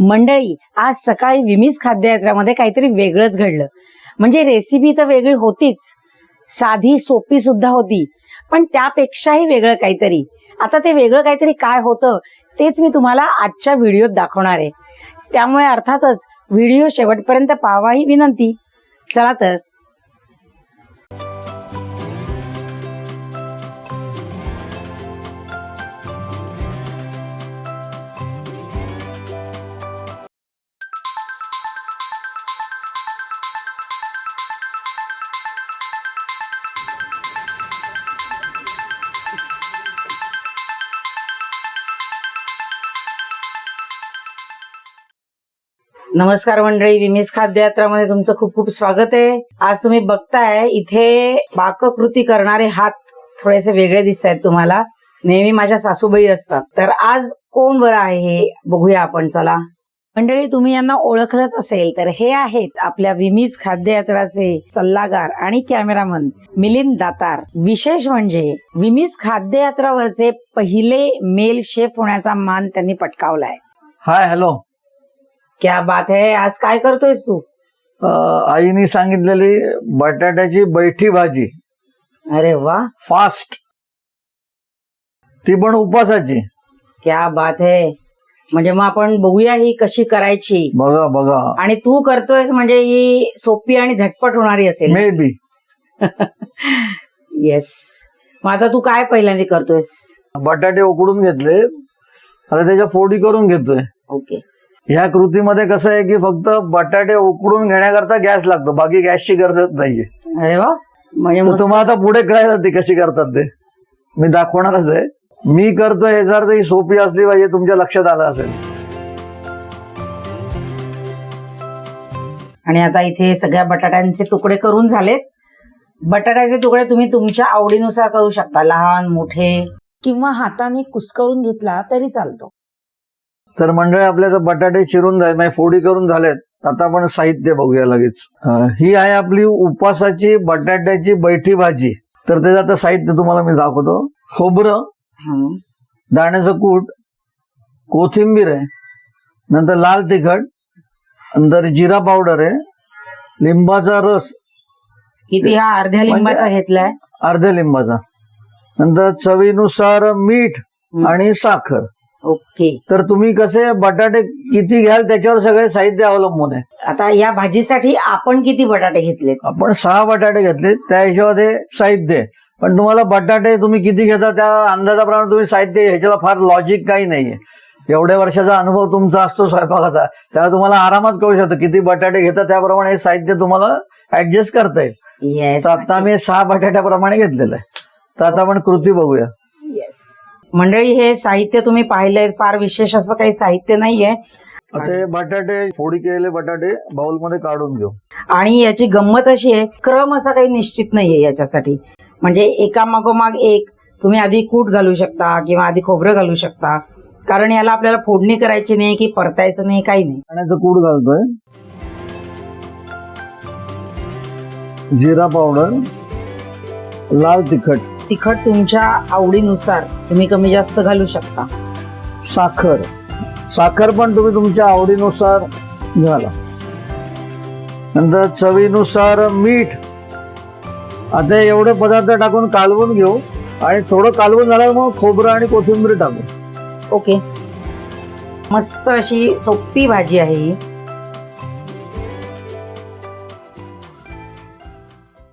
मंडळी आज सकाळी विमीज खाद्ययात्रामध्ये काहीतरी वेगळंच घडलं. म्हणजे रेसिपी तर वेगळी होतीच. साधी सोपी सुद्धा होती. पण त्यापेक्षाही वेगळं काहीतरी. आता ते वेगळं काहीतरी काय होतं तेच मी तुम्हाला आजच्या व्हिडिओत दाखवणार आहे. त्यामुळे अर्थातच व्हिडिओ शेवटपर्यंत पाहावा ही विनंती. चला तर नमस्कार मंडळी विमीज खाद्ययात्रामध्ये तुमचं खूप खूप स्वागत आहे. आज तुम्ही बघताय इथे पाककृती करणारे हात थोडेसे वेगळे दिसत आहेत तुम्हाला. नेहमी माझ्या सासूबाई असतात. तर आज कोण बरं आहे हे बघूया आपण चला. मंडळी तुम्ही यांना ओळखलंच असेल तर हे आहेत आपल्या विमीज खाद्ययात्राचे सल्लागार आणि कॅमेरामन मिलिंद दातार. विशेष म्हणजे विमीज खाद्ययात्रावरचे पहिले मेल शेफ होण्याचा मान त्यांनी पटकावलाय. Hi hello. क्या बात है आज काय करतोयस तू? अ, आईने सांगितलेली बटाट्याची बैठी भाजी. अरे वा. फास्ट ती पण उपासाची क्या बात है. म्हणजे मग आपण बघूया ही कशी करायची. बघा बघा. आणि तू करतोयस म्हणजे ही सोपी आणि झटपट होणारी असेल. मे बी येस मग आता तू काय पहिल्यांदा करतोयस? बटाटे उकडून घेतले. आता त्याच्या फोडी करून घेतोय. ओके ह्या कृतीमध्ये कसं आहे की फक्त बटाटे उकडून घेण्याकरता गॅस लागतो बाकी गॅसची गरज नाहीये. अरे वा. म्हणजे तर तुम्हाला आता पुढे कळायला ती कशी करतात ते. मी दाखवणारच आहे. मी करतोय याचा अर्थ ही सोपी असली पाहिजे तुमच्या लक्षात आलं असेल. आणि आता इथे सगळ्या बटाट्यांचे तुकडे करून झालेत. बटाट्याचे तुकडे तुम्ही तुमच्या आवडीनुसार करू शकता लहान मोठे. किंवा हाताने कुस्करून घेतला तरी चालतो. तर मंडळी आपल्या तर बटाटे चिरून झाले म्हणजे फोडी करून झालेत. आता आपण साहित्य बघूया लगेच. ही आहे आपली उपासाची बटाट्याची बैठी भाजी. तर त्याचं आता साहित्य तुम्हाला मी दाखवतो. खोबरं. दाण्याचं कूट कोथिंबीर आहे नंतर लाल तिखट नंतर जिरा पावडर आहे लिंबाचा रस. किती हा अर्ध्या लिंबाचा म्हणजे- घेतलाय? अर्ध्या लिंबाचा. नंतर चवीनुसार मीठ. आणि साखर. ओके. तर तुम्ही कसे बटाटे किती घ्याल त्याच्यावर सगळे साहित्य अवलंबून आहे. आता या भाजीसाठी आपण किती बटाटे घेतलेत? आपण सहा बटाटे घेतले त्या हिशोबाने साहित्य आहे. पण तुम्हाला बटाटे तुम्ही किती घेता त्या अंदाजाप्रमाणे तुम्ही साहित्य ह्याच्याला फार लॉजिक काही नाहीये. एवढ्या वर्षाचा अनुभव तुमचा असतो स्वयंपाकाचा त्यामुळे तुम्हाला आरामात कळू शकतो किती बटाटे घेता त्याप्रमाणे हे साहित्य तुम्हाला ऍडजस्ट करता येईल. येस तर आता आम्ही सहा बटाट्याप्रमाणे घेतलेलं आहे. तर आता आपण कृती बघूया. येस मंडळी हे साहित्य तुम्ही पाहिलंय फार विशेष असं काही साहित्य नाहीये. हे बटाटे फोडी केलेले बटाटे बाउलमध्ये काढून घेऊ. आणि याची गंमत अशी आहे क्रम असा काही निश्चित नाहीये याच्यासाठी. म्हणजे एका मागोमाग एक तुम्ही आधी कूट घालू शकता किंवा आधी खोबरं घालू शकता. कारण याला आपल्याला फोडणी करायची नाही की परतायचं नाही काही नाही. पाण्याचं कूड घालतोय. जिरा पावडर लाल तिखट. तिखट तुमच्या आवडीनुसार तुम्ही कमी जास्त घालू शकता. साखर. साखर पण तुम्ही तुमच्या आवडीनुसार घाला. नंतर चवीनुसार मीठ. आता एवढे पदार्थ टाकून कालवून घेऊ आणि थोडं कालवून झाल्यावर मग खोबरं आणि कोथिंबीर टाकू. ओके. मस्त अशी सोपी भाजी आहे ही.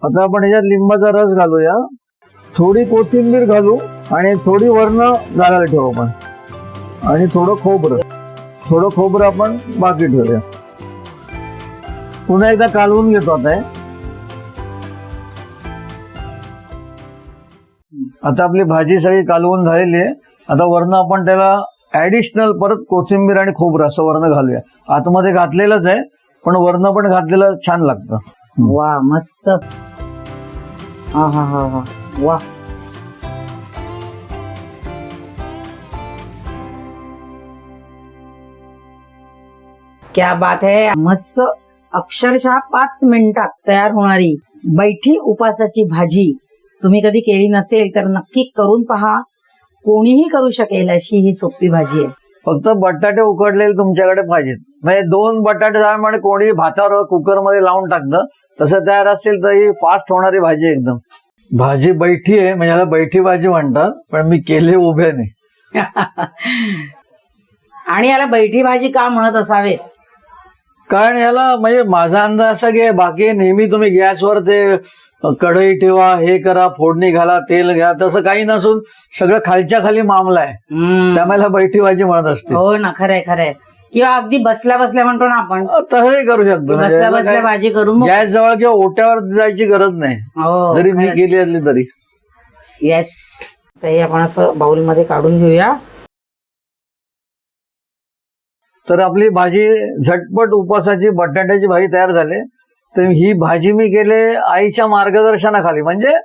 आता आपण याच्यात लिंबाचा रस घालूया. थोडी कोथिंबीर घालू आणि थोडी वरण घालायला ठेवू आपण. आणि थोडं खोबरं. थोडं खोबरं आपण बाकी ठेवूया. पुन्हा एकदा कालवून घेतो आता हे. आता आपली भाजी सगळी कालवून झालेली आहे. आता वर्ण आपण त्याला ऍडिशनल परत कोथिंबीर आणि खोबरं असं वर्ण घालूया. आतमध्ये घातलेलंच आहे पण वर्ण पण घातलेलं छान लागतं. वा मस्त. हा हा हा हा. वा. क्या बात है. मस्त अक्षरशः पाच मिनिटात तयार होणारी बैठी उपासाची भाजी. तुम्ही कधी केली नसेल तर नक्की करून पहा. कोणीही करू शकेल अशी ही सोपी भाजी आहे. फक्त बटाटे उकडलेले तुमच्याकडे पाहिजेत. म्हणजे दोन बटाटे जाळ म्हणजे कोणी भातावर कुकरमध्ये लावून टाकतं तसं तयार असेल तर ही फास्ट होणारी भाजी एकदम. भाजी बैठी आहे म्हणजे याला बैठी भाजी म्हणतात पण मी केली उभ्याने आणि याला बैठी भाजी का म्हणत असावेत? कारण याला म्हणजे माझा अंदाज असा की बाकी नेहमी तुम्ही गॅसवर ते कढई ठेवा हे करा फोडणी घाला तेल घ्या तसं काही नसून सगळं खालच्या खाली मामला आहे. त्यामुळे बैठी भाजी म्हणत असते. हो ना खरंय खरंय. किंवा अगदी बसल्या बसल्या म्हणतो ना आपण. तसंही करू शकतो. म्हणजे बसल्या बसल्या भाजी करून गॅस जवळ किंवा ओट्यावर जायची गरज नाही. हो जरी मी केली असली तरी. येस हे आपण असं बाउलमध्ये काढून घेऊया. तर आपली भाजी झटपट उपासाची बटाट्याची भाजी तयार झाली. तर ही भाजी मी केले आईच्या मार्गदर्शनाखाली. म्हणजे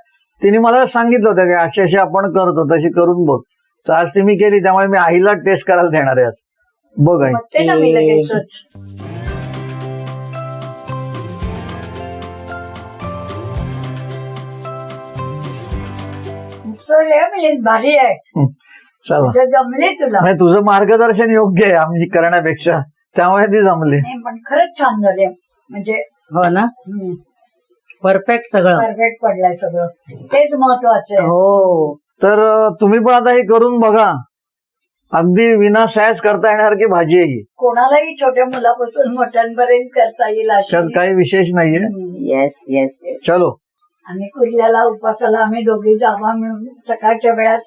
तिने मला सांगितलं होतं की अशी अशी आपण करतो तशी करून बघ. तर आज ती मी केली त्यामुळे मी आईला टेस्ट करायला देणार आहे आज. बघ आई. भारी आहे. चला. जमले तुला. म्हणजे तुझं मार्गदर्शन योग्य आहे आम्ही करण्यापेक्षा. त्यामुळे ती जमली. नाही पण खरंच छान झाले म्हणजे हो ना? परफेक्ट सगळं. परफेक्ट पडलंय सगळं. तेच महत्वाचं आहे. हो. तर अं, तुम्ही पण आता हे करून बघा. अगदी विना सॅस करता येण्यासारखी भाजी आहे ही. कोणालाही छोट्या मुलापासून मोठ्यांपर्यंत करता येईल त्यात अशी काही विशेष नाहीये. येस येस येस चलो. आणि कुर्ल्याला उपासाला आम्ही दोघी जावा मिळून सकाळच्या वेळात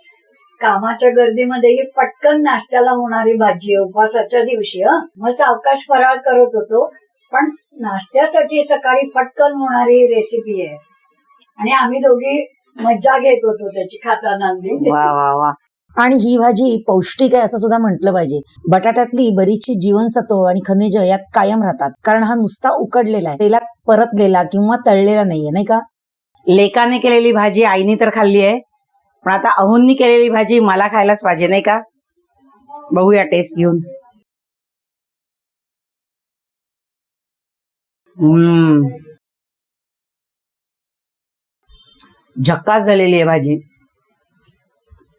कामाच्या गर्दीमध्येही पटकन नाश्त्याला होणारी भाजी आहे उपासाच्या दिवशी हं? मग सावकाश फराळ करत होतो. पण नाश्त्यासाठी सकाळी पटकन होणारी रेसिपी आहे. आणि आम्ही दोघी मज्जा घेत होतो त्याची खाताना. वा वा वा. आणि ही भाजी पौष्टिक आहे असं सुद्धा म्हटलं पाहिजे. बटाट्यातली बरीचशी जीवनसत्व आणि खनिज यात कायम राहतात. कारण हा नुसता उकडलेला आहे. तेलात परतलेला किंवा तळलेला नाहीये नाही का? लेकाने केलेली भाजी आईने तर खाल्ली आहे. पण आता अहोंनी केलेली भाजी मला खायलाच पाहिजे नाही का? बघूया टेस्ट घेऊन. हम्म. झक्कास झालेली आहे भाजी.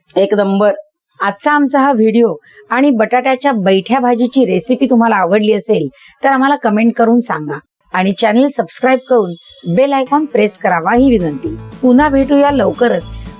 एक नंबर. आजचा आमचा हा व्हिडिओ आणि बटाट्याच्या बैठ्या भाजीची रेसिपी तुम्हाला आवडली असेल तर आम्हाला कमेंट करून सांगा. आणि चॅनल सबस्क्राईब करून बेल आयकॉन प्रेस करावा ही विनंती. पुन्हा भेटूया लवकरच.